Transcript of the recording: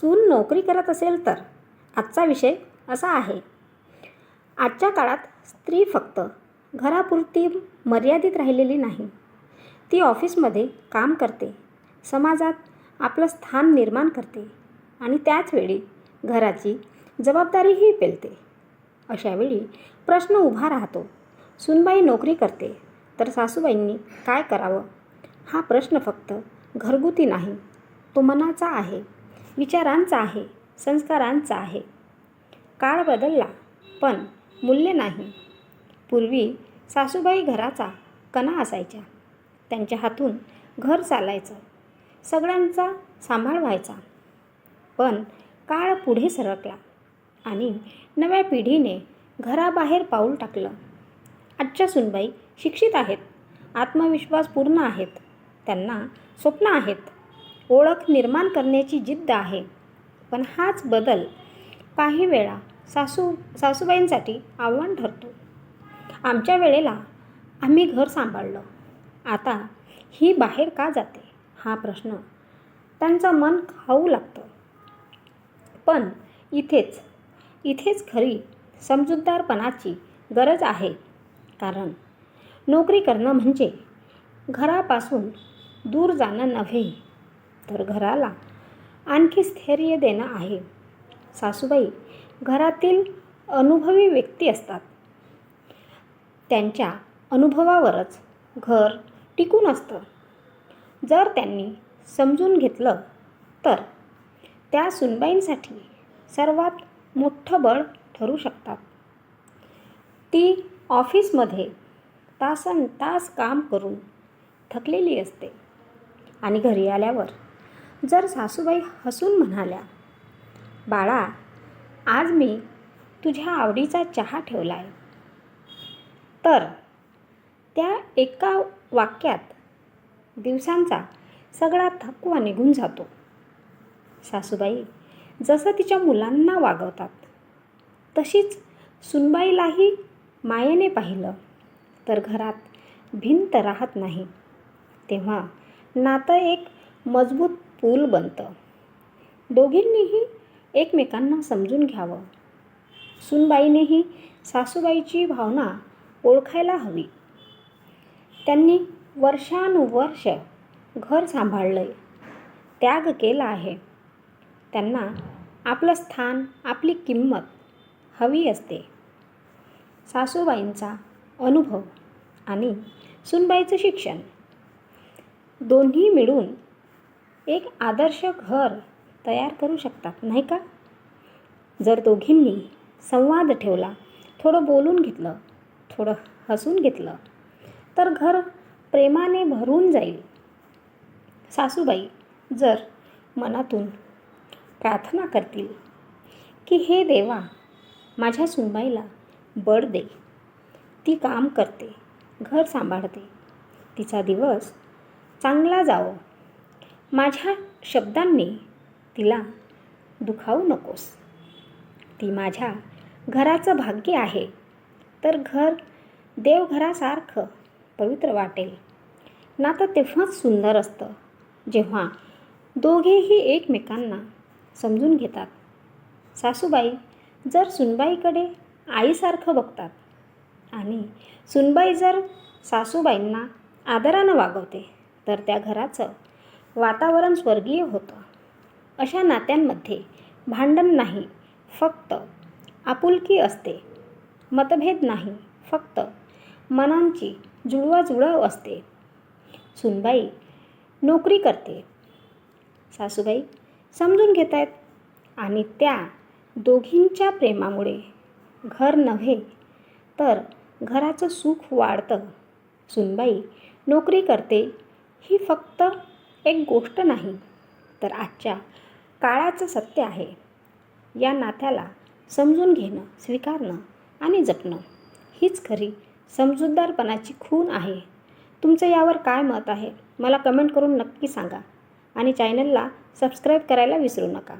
सून नोकरी करत असेल तर? आजचा विषय असा आहे. आजच्या काळात स्त्री फक्त घरापुरती मर्यादित राहिलेली नाही. ती ऑफिसमध्ये काम करते. समाजात आपलं स्थान निर्माण करते आणि त्याचवेळी घराची जबाबदारीही पेलते. अशावेळी प्रश्न उभा राहतो. सुनबाई नोकरी करते. तर सासूबाईंनी काय करावं? हा प्रश्न फक्त घरगुती नाही तो मनाचा आहे. विचारांचा आहे संस्कारांचा आहे. काळ बदलला पण मूल्य नाही. पूर्वी सासूबाई घराचा कणा असायच्या. त्यांच्या हातून घर चालायचं. सगळ्यांचा सांभाळ व्हायचा. पण काळ पुढे सरकला आणि नव्या पिढीने घराबाहेर पाऊल टाकलं. आजच्या सुनबाई शिक्षित आहेत आत्मविश्वास पूर्ण आहेत त्यांना स्वप्न आहेत. ओळख निर्माण करण्याची जिद्द आहे. पण हाच बदल काही वेळा सासू सासूबाईंसाठी आव्हान ठरतो. आमच्या वेळेला आम्ही घर सांभाळलं. आता ही बाहेर का जाते? हा प्रश्न त्यांचं मन खाऊ लागतं. पण इथेच इथेच खरी समजूतदारपणाची गरज आहे. कारण नोकरी करणं म्हणजे घरापासून दूर जाणं नव्हे. तर घराला आणखी स्थैर्य देणं आहे. सासूबाई घरातील अनुभवी व्यक्ती असतात. त्यांच्या अनुभवावरच घर टिकून असतं. जर त्यांनी समजून घेतलं तर त्या सुनबाईंसाठी सर्वात मोठं बळ ठरू शकतात. ती ऑफिसमध्ये तासन तास काम करून थकलेली असते आणि घरी आल्यावर जर सासूबाई हसून म्हणाल्या बाळा आज मी तुझ्या आवडीचा चहा ठेवला आहे तर त्या एका वाक्यात दिवसांचा सगळा थकवा निघून जातो. सासूबाई जसं तिच्या मुलांना वागवतात तशीच सुनबाईलाही मायेने पाहिलं तर घरात भिंत राहत नाही. तेव्हा नातं एक मजबूत पूल बनतं. दोघींनीही एकमेकांना समजून घ्यावं. सुनबाईनेही सासूबाईची भावना ओळखायला हवी. त्यांनी वर्षानुवर्ष घर सांभाळलं आहे त्याग केला आहे. त्यांना आपलं स्थान आपली किंमत हवी असते. सासूबाईंचा अनुभव आणि सुनबाईचं शिक्षण दोन्ही मिळून एक आदर्श घर तयार करू शकतात नाही का? जर दोघींनी संवाद ठेवला थोडं बोलून घेतलं थोडं हसून घेतलं तर घर प्रेमाने भरून जाईल. सासूबाई जर मनातून प्रार्थना करतील की हे देवा माझ्या सुनबाईला बळ दे. ती काम करते घर सांभाळते. तिचा दिवस चांगला जावो. माझ्या शब्दांनी तिला दुखावू नकोस. ती माझ्या घराचं भाग्य आहे. तर घर देवघरासारखं पवित्र वाटेल. नातं तेव्हाच सुंदर असतं जेव्हा दोघेही एकमेकांना समजून घेतात. सासूबाई जर सुनबाईकडे आईसारखं बघतात आणि सुनबाई जर सासूबाईंना आदरानं वागवते तर त्या घराचं वातावरण स्वर्गीय होतं. अशा नात्यांमध्ये भांडण नाही फक्त आपुलकी असते. मतभेद नाही फक्त मनांची जुळवाजुळव असते. सुनबाई नोकरी करते. सासूबाई समजून घेत आहेत आणि त्या दोघींच्या प्रेमामुळे घर नव्हे तर घराचं सुख वाढतं. सुनबाई नोकरी करते ही फक्त एक गोष्ट नाही तर आजच्या काळाचं सत्य आहे. या नात्याला समजून घेणं स्वीकारणं आणि जपणं हीच खरी समजूतदारपणाची खूण आहे. तुमचं यावर काय मत आहे? मला कमेंट करून नक्की सांगा आणि चॅनलला सबस्क्राईब करायला विसरू नका.